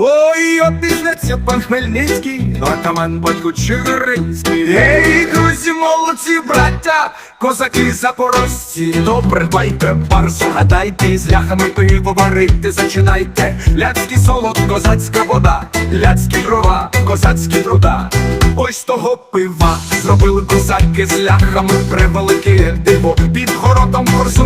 Ой, обізнеться пан Хмельницький, атаман батько Чигиринський. Ей, друзі, молодці, браття, козаки запорожці, добре дбайте, барсу, гадайте, з ляхами пиво варити, зачинайте. Ляцький солод, козацька вода, ляцькі дрова, козацькі труда. Ось того пива зробили козаки з ляхами. Під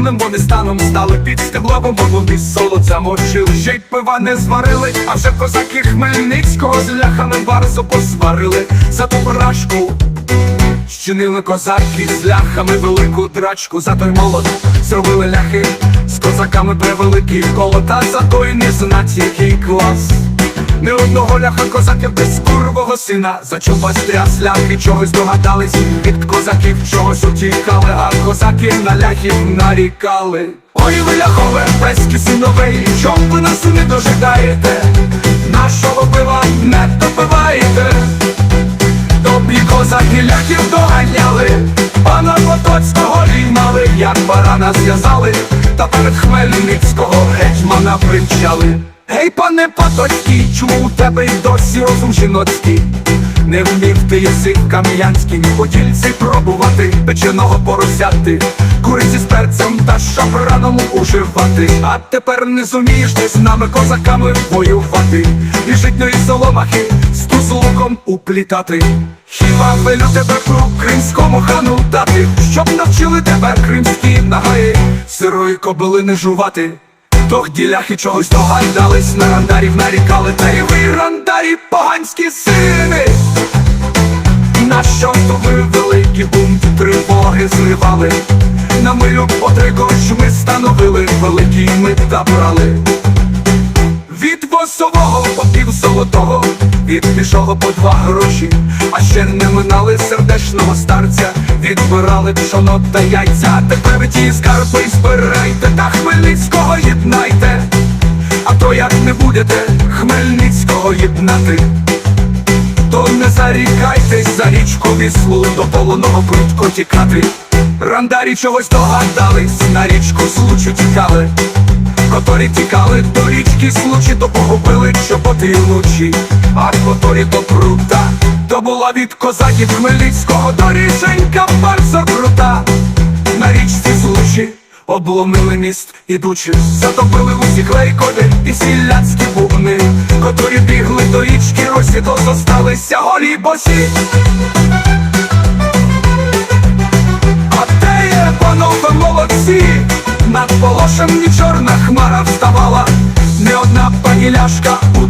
городом вони станом стали під стебловом, бо вони солод замочили. Ще й пива не зварили, а вже козаки Хмельницького з ляхами барсу посварили за ту брашку. Щинили козаки з ляхами велику драчку за той молот зробили ляхи з козаками превеликий колота за той не знать який клас. Не одного ляха козаків без курвого сина Зачув стряс ляхи чогось догадались Від козаків чогось утікали, а козаки на ляхів нарікали Ой, ви ляхове, пеські синовей, чом ви нас не дожидаєте? Нашого пива не допиваєте Добрі козаки ляхів доганяли, пана Потоцького ріймали, як барана зв'язали, та перед Хмельницького гетьмана примчали. Гей, пане Потоцький, чому у тебе й досі розум жіноцький? Не вмів ти язик кам'янський, ні подільці пробувати, печеного поросяти, куриці з перцем та шапраном уживати. А тепер не зумієш ти з нами козаками воювати, і житньої соломахи з тузлуком уплітати. Хіба велю тебе про кримському хану дати, щоб навчили тебе кримські нагаї, сирої кобили не жувати. Тох діляхи чогось догадались, на рандарів нарікали, та й ви рандарі поганські сини. На що то ви великі бунти тривоги зривали? На милю потрикоч ми становили, великі ми та брали. Від восового по пів золотого, від пішого по два гроші, а ще не минали сердечного старця, відбирали пшоно та яйця. Тепер ви ті скарби збирайте та Хмельницького єднайте. А то як не будете Хмельницького єднати, то не зарікайтесь за річку віслу до полоного прудко тікати. Рандарі чогось догадались, на річку случу тікали. Которі тікали до річки случі, то погубили чоботи й лучі, а которі то крута, то була від козаків Хмельницького до рішенька барса крута. На річці случі обломили міст ідучи, затопили усі клейкоди і сіляцькі бубни, котрі бігли до річки Росі, то зосталися голі босі. А те є, панове молодці, над полошем ні чорна хмара вставала, не одна пані ляшка у